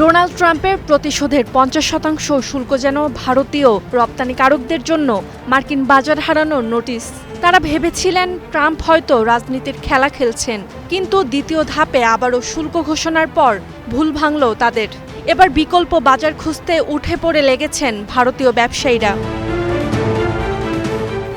Donald ট্রাম্পের প্রতিশোধের পঞ্চাশ শতাংশ শুল্ক যেন ভারতীয় রপ্তানিকারকদের জন্য মার্কিন বাজার হারানোর নোটিশ। তারা ভেবেছিলেন ট্রাম্প হয়তো রাজনীতির খেলা খেলছেন, কিন্তু দ্বিতীয় ধাপে আবারও শুল্ক ঘোষণার পর ভুল ভাঙল তাদের। এবার বিকল্প বাজার খুঁজতে উঠে পড়ে লেগেছেন ভারতীয় ব্যবসায়ীরা।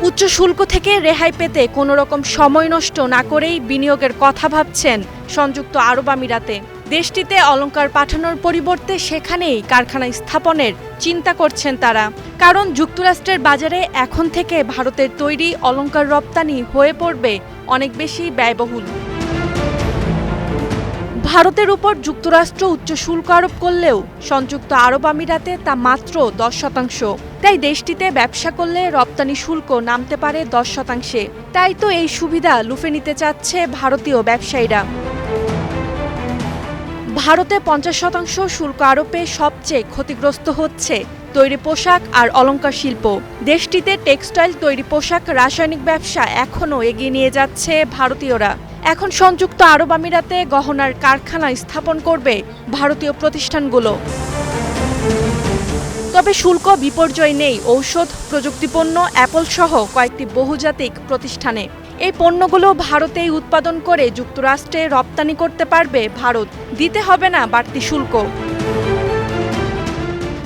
উচ্চ শুল্ক থেকে রেহাই পেতে কোনো রকম সময় নষ্ট না করেই বিনিয়োগের কথা ভাবছেন সংযুক্ত আরব আমিরাতে। দেশটিতে অলংকার পাঠানোর পরিবর্তে সেখানেই কারখানা স্থাপনের চিন্তা করছেন তারা। কারণ যুক্তরাষ্ট্রের বাজারে এখন থেকে ভারতের তৈরি অলঙ্কার রপ্তানি হয়ে পড়বে অনেক বেশি ব্যয়বহুল। ভারতের উপর যুক্তরাষ্ট্র উচ্চ শুল্ক আরোপ করলেও সংযুক্ত আরব আমিরাতে তা মাত্র দশ শতাংশ। তাই দেশটিতে ব্যবসা করলে রপ্তানি শুল্ক নামতে পারে দশ শতাংশে। তাই তো এই সুবিধা লুফে নিতে চাচ্ছে ভারতীয় ব্যবসায়ীরা। ভারতে পঞ্চাশ শতাংশ শুল্ক আরোপে সবচেয়ে ক্ষতিগ্রস্ত হচ্ছে তৈরি পোশাক আর অলঙ্কার শিল্প। দেশটিতে টেক্সটাইল তৈরি পোশাক, রাসায়নিক ব্যবসা এখনও এগিয়ে নিয়ে যাচ্ছে ভারতীয়রা। এখন সংযুক্ত আরব আমিরাতে গহনার কারখানা স্থাপন করবে ভারতীয় প্রতিষ্ঠানগুলো। তবে শুল্ক বিপর্যয় নেই, ঔষধ, প্রযুক্তিপণ্য অ্যাপল সহ কয়েকটি বহুজাতিক প্রতিষ্ঠানে। এই পণ্যগুলো ভারতেই উৎপাদন করে যুক্তরাষ্ট্রে রপ্তানি করতে পারবে ভারত। দিতে হবে না বাড়তি শুল্ক।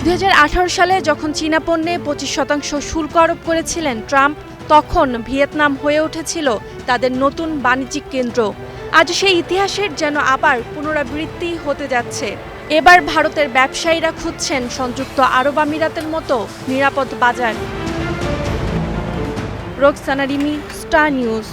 দু হাজার আঠারো সালে যখন চীনা পণ্যে পঁচিশ শতাংশ শুল্ক আরোপ করেছিলেন ট্রাম্প, তখন ভিয়েতনাম হয়ে উঠেছিল তাদের নতুন বাণিজ্যিক কেন্দ্র। আজ সেই ইতিহাসের যেন আবার পুনরাবৃত্তি হতে যাচ্ছে। এবার ভারতের ব্যবসায়ীরা খুঁজছেন সংযুক্ত আরব আমিরাতের মতো নিরাপদ বাজার। Roksana Rimi star news